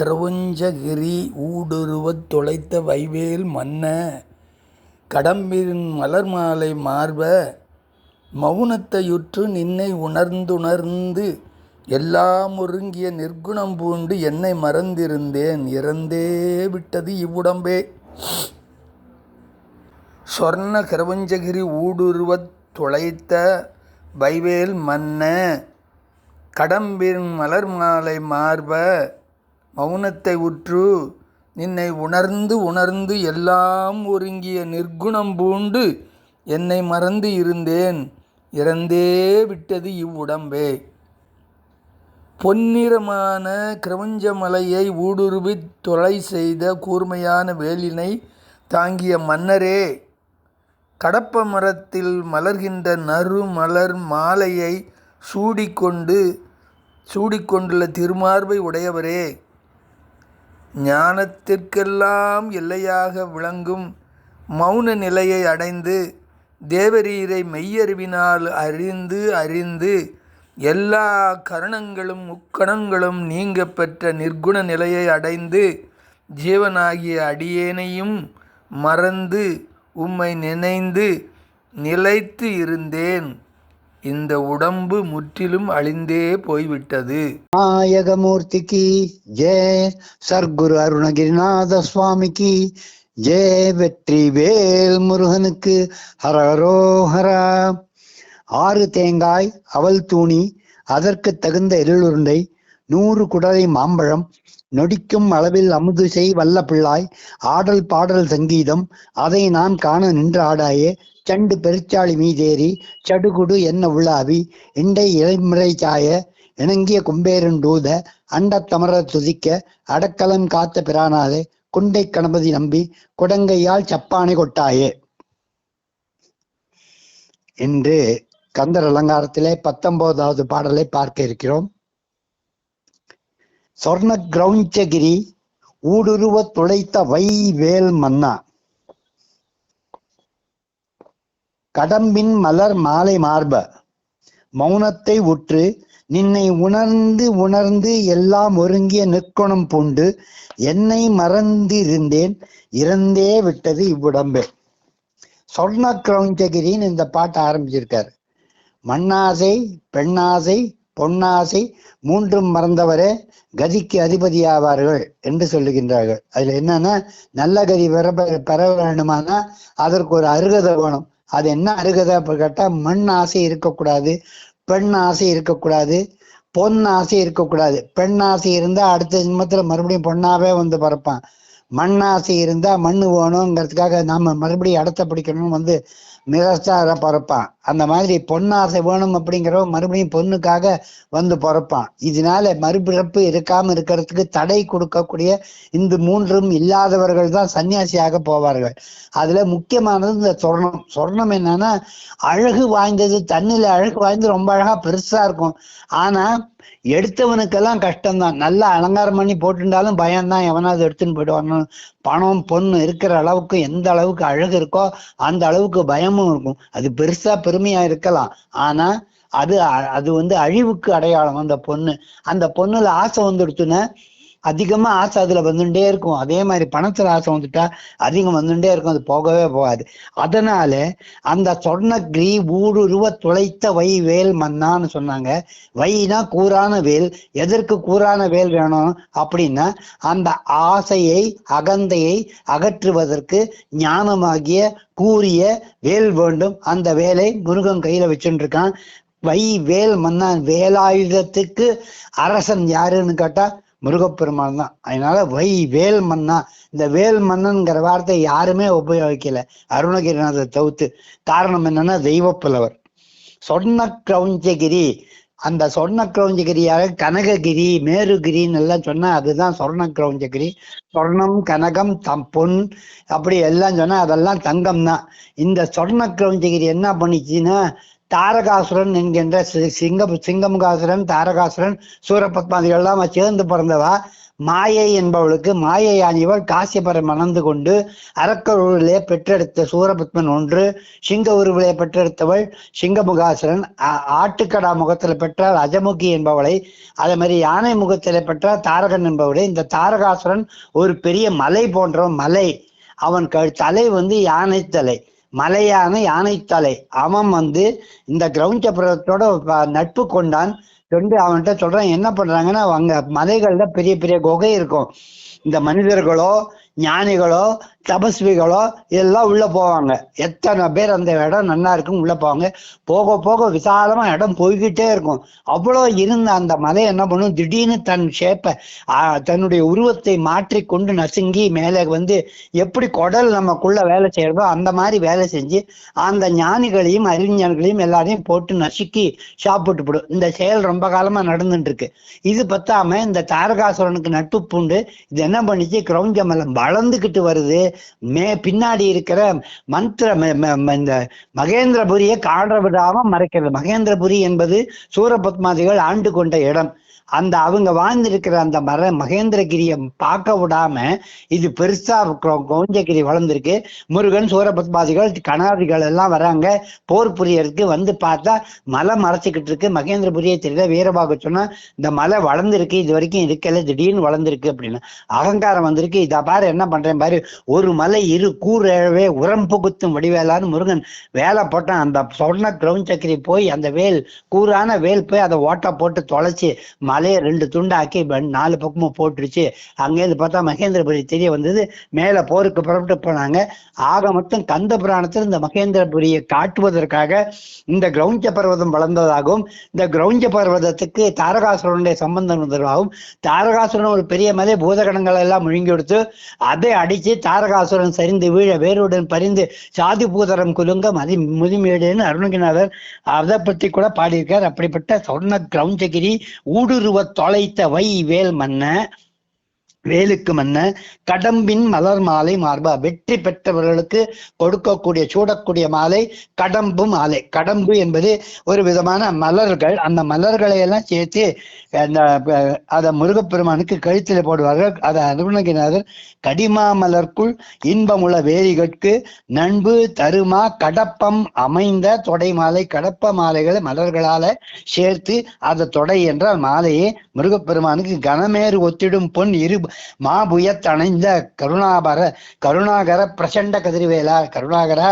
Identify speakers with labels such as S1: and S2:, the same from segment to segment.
S1: கிரவஞ்சகிரி ஊடுருவத் தொலைத்த வைவேல் மன்ன கடம்பின் மலர்மாலை மார்ப மவுனத்தையுற்று நின்னை உணர்ந்துணர்ந்து எல்லாம் ஒருங்கிய நிர்குணம் பூண்டு என்னை மறந்திருந்தேன் இறந்தே விட்டது இவ்வுடம்பே. சொர்ண கிரவஞ்சகிரி ஊடுருவத் தொலைத்த வைவேல் மன்ன கடம்பின் மலர் மாலை மார்ப மௌனத்தை உற்று நின்னை உணர்ந்து உணர்ந்து எல்லாம் ஒருங்கிய நிர்குணம் பூண்டு என்னை மறந்து இருந்தேன். இறந்தே விட்டது இவ்வுடம்பே. பொன்னிறமான கிரவஞ்ச மலையை ஊடுருவித் தொலை செய்த கூர்மையான வேலினை தாங்கிய மன்னரே கடப்ப மரத்தில் மலர்கின்ற நறு மலர் மாலையை சூடிக்கொண்டு சூடிக்கொண்டுள்ள திருமார்பை உடையவரே. ஞானத்திற்கெல்லாம் எல்லையாக விளங்கும் மௌன நிலையை அடைந்து தேவரீரை மெய்யறிவினால் அறிந்து அறிந்து எல்லா கரணங்களும் முக்கணங்களும் நீங்க பெற்ற நிர்குண நிலையை அடைந்து ஜீவனாகிய அடியேனையும் மறந்து உம்மை நினைந்து நிலைத்து இருந்தேன். இந்த உடம்பு முற்றிலும் அழிந்தே போய்விட்டது.
S2: நாயகமூர்த்திக்கு ஜெய சர்க்குரு அருணகிரிநாத சுவாமிக்கு ஜெய வெற்றி வேல் முருகனுக்கு ஹரஹரோஹரா. ஆறு தேங்காய் அவல் தூணி அதற்கு தகுந்த எருளுருண்டை நூறு குடலை மாம்பழம் நொடிக்கும் அளவில் அமுது செய் வல்ல பிள்ளாய் ஆடல் பாடல் சங்கீதம் அதை நான் காண நின்று ஆடாயே சண்டு பெருச்சாளி மீதேறி சடுகுடு என்ன உள்ளாவி? இண்டை இளைமுறை சாய? இணங்கிய கும்பேரண்டூத அண்டத்தமர துதிக்க அடக்கலம் காத்த பிரானாதே குண்டை கணபதி நம்பி குடங்கையால் சப்பானை கொட்டாயே. என்று கந்தர் அலங்காரத்திலே பத்தொன்பதாவது பாடலை பார்க்க இருக்கிறோம். சொர்ண கிரௌஞ்சகிரி ஊடுருவ துளைத்த வை வேல் மன்னா. கடம்பின் மலர் மாலை மார்ப. மௌனத்தை உற்று நின்னை உணர்ந்து உணர்ந்து எல்லாம் ஒருங்கிய நிற்குணம் பூண்டு என்னை மறந்திருந்தேன் இறந்தே விட்டது இவ்வுடம்பே. சொர்ண கிரௌஞ்சகிரின்னு இந்த பாட்டை ஆரம்பிச்சிருக்காரு. மண்ணாசை பெண்ணாசை பொன்னாசை மூன்றும் மறந்தவரே கதிக்கு அதிபதியாவார்கள் என்று சொல்லுகின்றார்கள். அதுல என்னன்னா நல்ல கதி பெற பெற வேண்டுமானா அதற்கு ஒரு அருகத வேணும். அது என்ன அருகதை அப்படி கேட்டா மண் ஆசை இருக்கக்கூடாது பெண் ஆசை இருக்கக்கூடாது பொன் ஆசை இருக்கக்கூடாது. பெண் ஆசை இருந்தா அடுத்த ஜென்மத்துல மறுபடியும் பொண்ணாவே வந்து பிறப்பான். மண் ஆசை இருந்தா மண்ணு வேணுங்கிறதுக்காக நாம மறுபடியும் இடத்த பிடிக்கணும்னு வந்து மிரஸ்டார பிறப்பான். அந்த மாதிரி பொன்னாசை வேணும் அப்படிங்கிறவன் மறுபடியும் பொண்ணுக்காக வந்து பிறப்பான். இதனால மறுபிறப்பு இருக்காம இருக்கிறதுக்கு தடை கொடுக்கக்கூடிய இந்த மூன்றும் இல்லாதவர்கள் தான் சன்னியாசியாக போவார்கள். அதுல முக்கியமானது இந்த சொர்ணம். சொர்ணம் என்னன்னா அழகு வாய்ந்தது தண்ணில அழகு வாய்ந்து ரொம்ப அழகா பெருசா இருக்கும். ஆனா எடுத்தவனுக்கெல்லாம் கஷ்டம்தான். நல்லா அலங்காரம் பண்ணி போட்டுட்டாலும் பயம்தான். எவனாவது எடுத்துன்னு போயிடுவானு. பணம் பொண்ணு இருக்கிற அளவுக்கு எந்த அளவுக்கு அழகு இருக்கோ அந்த அளவுக்கு பயம் பயமும் இருக்கும். அது பெருசா பெருமையா இருக்கலாம். ஆனா அது அது வந்து அழிவுக்கு அடையாளம். அந்த பொண்ணு அந்த பொண்ணுல ஆசை வந்துடுச்சுன்னா அதிகமா ஆசை அதுல வந்துட்டே இருக்கும். அதே மாதிரி பணத்துல ஆசை வந்துட்டா அதிகம் வந்துட்டே இருக்கும். அது போகவே போகாது. அதனால அந்த சொர்ணகிரி ஊடுருவ துளைத்த வை வேல் மன்னான்னு சொன்னாங்க. வைனா கூரான வேல் எதற்கு கூரான வேல் வேணும் அப்படின்னா அந்த ஆசையை அகந்தையை அகற்றுவதற்கு ஞானமாகிய கூறிய வேல் வேண்டும். அந்த வேலை முருகன் கையில வச்சுட்டு இருக்கான் வை வேல் மன்னான் வேலாயுதத்துக்கு அரசன் யாருன்னு கேட்டா முருகப்பெருமான் தான். அதனால வை வேல் மன்னா. இந்த வேல் மன்னன்கிற வார்த்தை யாருமே உபயோகிக்கல. அருணகிரிநாதர் தவிர்த்து. காரணம் என்னன்னா தெய்வப்புலவர். சொன்ன கிரௌஞ்சகிரி அந்த சொர்ண கிரௌஞ்சகிரியாக கனககிரி மேருகிரின்னு எல்லாம் சொன்னா அதுதான் சொர்ண கிரௌஞ்சகிரி சொர்ணம் கனகம் தம் பொன் அப்படி எல்லாம் சொன்னா அதெல்லாம் தங்கம் தான் இந்த சொர்ண கிரௌஞ்சகிரி என்ன பண்ணிச்சுன்னா தாரகாசுரன் என்கின்ற சி- சிங்க சிங்கமுகாசுரன் தாரகாசுரன் சூரபத்மாதிகள் எல்லாம் சேர்ந்து பிறந்தவா. மாயை என்பவளுக்கு மாயையானியவள் காசியபரை மணந்து கொண்டு அரக்க உருவிலே பெற்றெடுத்த சூரபத்மன் ஒன்று சிங்க உருவிலே பெற்றெடுத்தவள் சிங்கமுகாசுரன். ஆட்டுக்கடா முகத்தில் பெற்றால் அஜமுகி என்பவளை அதே மாதிரி யானை முகத்தில் பெற்றால் தாரகன் என்பவளை. இந்த தாரகாசுரன் ஒரு பெரிய மலை போன்ற மலை. அவன் க தலை வந்து யானை தலை. மலையான யானை தலை. அவன் வந்து இந்த கிரௌஞ்ச சப்பரத்தோட நட்பு கொண்டான். கொண்டு அவன்கிட்ட சொல்றான் என்ன பண்றாங்கன்னா அங்க மலைகள்ல பெரிய பெரிய குகை இருக்கும். இந்த மனிதர்களோ ஞானிகளோ தபஸ்விகளோ எல்லாம் உள்ள போவாங்க. எத்தனை பேர் அந்த இடம் நல்லா இருக்கும் உள்ள போவாங்க. போக போக விசாலமா இடம் போய்கிட்டே இருக்கும். அவ்வளோ இருந்த அந்த மலை என்ன பண்ணும்? திடீர்னு தன் ஷேப்பை தன்னுடைய உருவத்தை மாற்றி கொண்டு நசுங்கி மேலே வந்து எப்படி குடல் நமக்குள்ள வேலை செய்யறதோ அந்த மாதிரி வேலை செஞ்சு அந்த ஞானிகளையும் அறிஞர்களையும் எல்லாரையும் போட்டு நசுக்கி சாப்பிட்டு போடும் இந்த செயல் ரொம்ப காலமா நடந்துட்டு இருக்கு இது பத்தாம இந்த தாரகாசுரனுக்கு நட்பு பூண்டு இது என்ன பண்ணிச்சு? கிரௌஞ்சமலம் வளர்ந்துக்கிட்டு வருது. மே பின்னாடி இருக்கிற மந்திர இந்த மகேந்திரபுரியை காண விடாம மறைக்கிறது. மகேந்திரபுரி என்பது சூரபத்மாதிகள் ஆண்டு கொண்ட இடம். அந்த அவங்க வாழ்ந்திருக்கிற அந்த மர மகேந்திரகிரியை பார்க்க விடாம இது பெருசா கோஞ்சகிரி வளர்ந்துருக்கு. முருகன் சூரபத்மாதிகள் கணாதிகள் எல்லாம் வராங்க. போர் புரியறதுக்கு வந்து பார்த்தா மலை மறைச்சிக்கிட்டு இருக்கு. மகேந்திரபுரியை தெரியல வீரபாக சொன்னா இந்த மலை வளர்ந்துருக்கு இது வரைக்கும் இருக்கல திடீர்னு வளர்ந்துருக்கு அப்படின்னு. அகங்காரம் வந்திருக்கு. இதை பாரு என்ன பண்றேன் பாரு. ஒரு மலை இரு கூறவே உரம் புகுத்தும் வடிவேலான்னு முருகன் வேலை போட்டான். அந்த சொன்ன கிரவுண்ட் சக்கரி போய் அந்த வேல் கூரான வேல் போய் அதை ஓட்டை போட்டு தொலைச்சு மலையை ரெண்டு துண்டாக்கி நாலு பக்கமும் போட்டுருச்சு. அங்கேருந்து பார்த்தா மகேந்திரபுரி தெரிய வந்தது. மேலே போருக்கு புறப்பட்டு போனாங்க. ஆக மொத்தம் கந்த புராணத்தில் இந்த மகேந்திரபுரியை காட்டுவதற்காக இந்த கிரௌஞ்ச பர்வதம் வளர்ந்ததாகவும் இந்த கிரௌஞ்ச பர்வதத்துக்கு தாரகாசுரனுடைய சம்பந்தம் இருந்ததாகவும் தாரகாசுரன் ஒரு பெரிய மலை பூதகணங்கள் எல்லாம் முழுங்கி கொடுத்து அதை அடித்து தாரகாசுரன் சரிந்து வீழ வேருடன் பறிந்து சாதி பூதரம் குலுங்க மதி முதுமேடுன்னு அருணகிநாதர் அதை பற்றி கூட பாடியிருக்கார். அப்படிப்பட்ட சொர்ண கிரௌஞ்சகிரி ஊடுருவ தொலைத்த வை வேல் மன்ன வேலுக்கு மன்ன கடம்பின் மலர் மாலை மார்பா. வெற்றி பெற்றவர்களுக்கு கொடுக்கக்கூடிய சூடக்கூடிய மாலை கடம்பு மாலை. கடம்பு என்பது ஒரு விதமான மலர்கள். அந்த மலர்களை எல்லாம் சேர்த்து அந்த அதை முருகப்பெருமானுக்கு கழுத்தில் போடுவார்கள். அதை அருணகிரிநாதர் கடிமா மலர்க்குள் இன்பமுள்ள வேலிகட்கு நண்பு தருமா? கடப்பம் அமைந்த தொடை மாலை கடப்ப மாலைகளை மலர்களால சேர்த்து அதை தொடை என்றால் மாலையே முருகப்பெருமானுக்கு கனமேறு ஒத்திடும் பொன் இரு மாபுயத்தணைந்த கருணாபர கருணாகர பிரசண்ட கதிர்வேலா கருணாகரா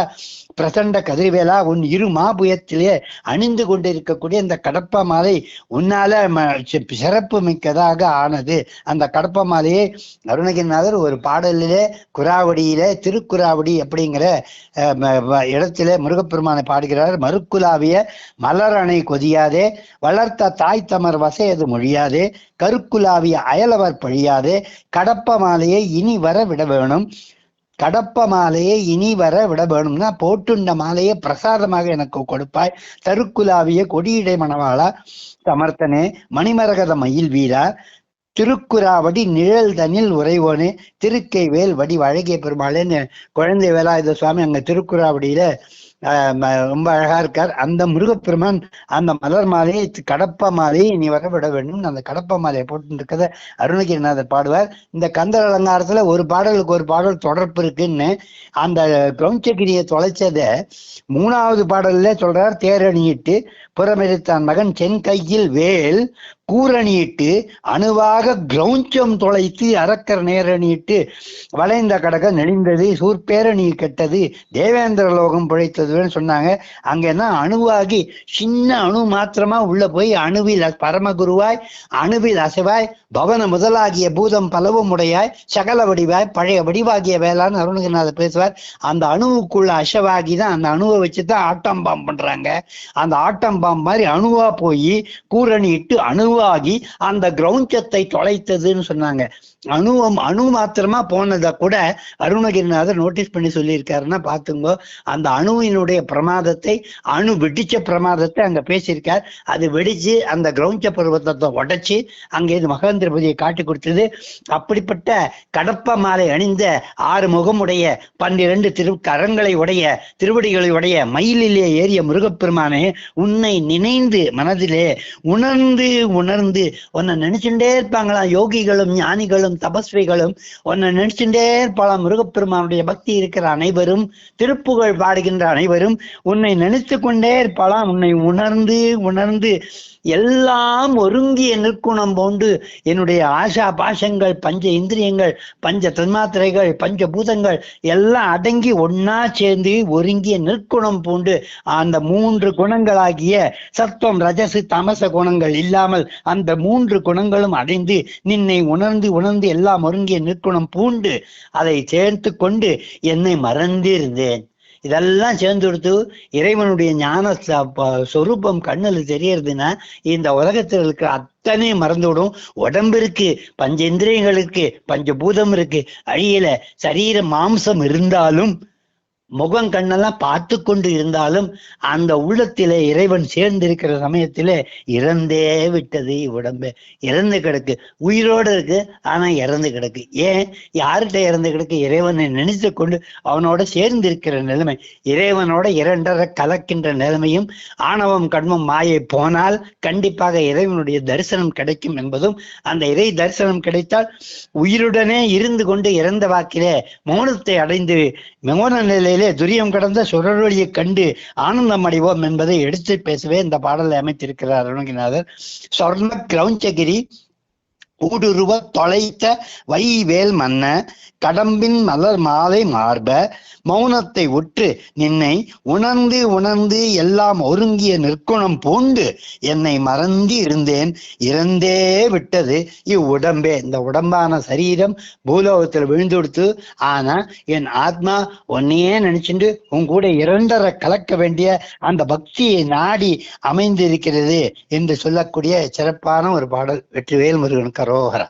S2: பிரசண்ட கதிர்வேலா உன் இரு மாபுயத்திலே அணிந்து கொண்டிருக்கக்கூடிய இந்த கடப்ப மாலை உன்னால ம- சிறப்பு மிக்கதாக ஆனது. அந்த கடப்ப மாலையை அருணகிரிநாதர் ஒரு பாடலிலே குராவடியிலே திருக்குறாவடி அப்படிங்கிற அஹ், இடத்திலே முருகப்பெருமானை பாடுகிறார். மறுக்குலாவிய மலர் அணை கொதியாதே வளர்த்த தாய் தமர் வசையது மொழியாதே கருக்குலாவிய அயலவர் பழியாதே கடப்ப மாலையை இனி வர விட வேணும். கடப்ப மாலையை இனி வர விட வேணும்னா போட்டுண்ட மாலையை பிரசாதமாக எனக்கு கொடுப்பாய். தருக்குலாவிய கொடியிடை மணவாளா சமர்த்தனே மணிமரகத மயில் வீரா திருக்குறாவடி நிழல் தனில் உறைவோனே திருக்கை வேல் வடி அழகிய பெருமாளேன்னு குழந்தை வேலாயுத சுவாமி அங்க திருக்குறாவடியில ரொம்ப அழகா இருக்கார். அந்த முருகப்பெருமான் அந்த மலர் மாலையை கடப்ப மாலையை நீ வர விட வேண்டும் அந்த கடப்ப மாலையை போட்டு இருக்கிறத அருணகிரிநாதர் பாடுவார். இந்த கந்தர் அலங்காரத்துல ஒரு பாடலுக்கு ஒரு பாடல் தொடர்பு இருக்குன்னு அந்த பிரம்சகிரியை தொலைச்சத மூணாவது பாடல்ல சொல்றார் தேரணியிட்டு புறமெரித்தான் மகன் சென் கையில் வேல் கூரணியிட்டு அணுவாக கிரௌஞ்சம் தொலைத்து அரக்கர் நேரணியிட்டு வளைந்த கடக நெளிந்தது சூர்பேரணி கெட்டது தேவேந்திர லோகம் பிழைத்ததுன்னு சொன்னாங்க. அங்க என்ன அணுவாகி சின்ன அணு மாத்திரமா உள்ள போய் அணுவில் பரமகுருவாய் அணுவில் அசைவாய் பவன முதலாகிய பூதம் பலவும் உடையாய் சகல வடிவாய் பழைய வடிவாகிய வேளான்னு அருணகிரிநாதர் பேசுவார். அந்த அணுவுக்குள்ள அசவாகி தான் அந்த அணுவை வச்சு தான் ஆட்டம் பாம் பண்றாங்க அந்த ஆட்டம் பாம் மாதிரி அணுவா போய் கூரணியிட்டு அணுவாகி அந்த கிரௌஞ்சத்தை தொலைத்ததுன்னு சொன்னாங்க. அணுவம் அணு மாத்திரமா போனதை கூட அருணகிரிநாதர் நோட்டீஸ் பண்ணி சொல்லியிருக்காருன்னா பார்த்துங்கோ. அந்த அணுவினுடைய பிரமாதத்தை அணு வெடிச்ச பிரமாதத்தை அங்க பேசியிருக்கார். அது வெடிச்சு அந்த கிரௌஞ்ச பருவத்தை உடைச்சு அங்கே இது மகேந்திரபதியை காட்டி கொடுத்தது. அப்படிப்பட்ட கடப்ப மாலை அணிந்த ஆறு முகமுடைய பன்னிரண்டு திரு கரங்களை உடைய திருவடிகளை உடைய மயிலிலே ஏறிய முருகப்பெருமானே உன்னை நினைந்து மனதிலே உணர்ந்து உணர்ந்து உன்னை நினைச்சுட்டே இருப்பாங்களாம். யோகிகளும் ஞானிகளும் தபஸ்விகளும் உன்னை நினைச்சுட்டே இருப்பாளாம். முருகப்பெருமானுடைய பக்தி இருக்கிற அனைவரும் திருப்புகழ் பாடுகின்ற அனைவரும் உன்னை நினைத்து கொண்டே இருப்பாளாம். உன்னை உணர்ந்து உணர்ந்து எல்லாம் ஒருங்கிய நிற்குணம் போண்டு என்னுடைய ஆஷா பாஷங்கள் பஞ்ச இந்திரியங்கள் பஞ்ச தன்மாத்திரைகள் பஞ்ச பூதங்கள் எல்லாம் அடங்கி ஒன்னா சேர்ந்து ஒருங்கிய நிற்குணம் பூண்டு அந்த மூன்று குணங்களாகிய சத்துவம் ரஜசு தமச குணங்கள் இல்லாமல் அந்த மூன்று குணங்களும் அடைந்து நின்னை உணர்ந்து உணர்ந்து எல்லாம் ஒருங்கிய நிற்குணம் பூண்டு அதை சேர்த்து கொண்டு என்னை மறந்திருந்தேன். இதெல்லாம் சேர்ந்து கொடுத்து இறைவனுடைய ஞான சொரூபம் கண்ணில் தெரியறதுன்னா இந்த உலகத்தில் இருக்கிற அத்தனையும் மறந்துவிடும். உடம்பு இருக்கு பஞ்ச இந்திரியங்கள் இருக்கு பஞ்சபூதம் இருக்கு. அழியல சரீர மாம்சம் இருந்தாலும் முகம் கண்ணெல்லாம் பார்த்து கொண்டு இருந்தாலும் அந்த உள்ளத்திலே இறைவன் சேர்ந்திருக்கிற சமயத்திலே இறந்தே விட்டது உடம்பு. இறந்து கிடக்கு. உயிரோடு இருக்கு ஆனா இறந்து கிடக்கு. ஏன்? யார்கிட்ட இறந்து கிடக்கு? இறைவனை நினைத்து கொண்டு அவனோட சேர்ந்து இருக்கிற நிலைமை. இறைவனோட இரண்டரை கலக்கின்ற நிலைமையும் ஆணவம் கண்மம் மாயை போனால் கண்டிப்பாக இறைவனுடைய தரிசனம் கிடைக்கும் என்பதும் அந்த இறை தரிசனம் கிடைத்தால் உயிருடனே இருந்து கொண்டு இறந்த வாக்கிலே மௌனத்தை அடைந்து மௌன நிலையில துரியம் கடந்த சுரவழியை கண்டு ஆனந்தம் அடைவோம் என்பதை எடுத்து பேசவே இந்த பாடலை அமைத்திருக்கிறார் அருணகிநாதர் சொர்ண கிரௌஞ்சகிரி ஊடுருவ தொலைத்த வைவேல் மன்ன கடம்பின் மலர் மாலை மார்ப மௌனத்தை உற்று நின்னை உணர்ந்து உணர்ந்து எல்லாம் ஒருங்கிய நிற்குணம் பூண்டு என்னை மறந்து இருந்தேன். இறந்தே விட்டது இவ்வுடம்பே இந்த உடம்பான சரீரம் பூலோகத்தில் விழுந்து கொடுத்து ஆனா என் ஆத்மா உன்னையே நினைச்சுட்டு உன் கூட இரண்டரை கலக்க வேண்டிய அந்த பக்தியை நாடி அமைந்திருக்கிறது என்று சொல்லக்கூடிய சிறப்பான ஒரு பாடல். வெற்றிவேல் முருகன் கரோகரா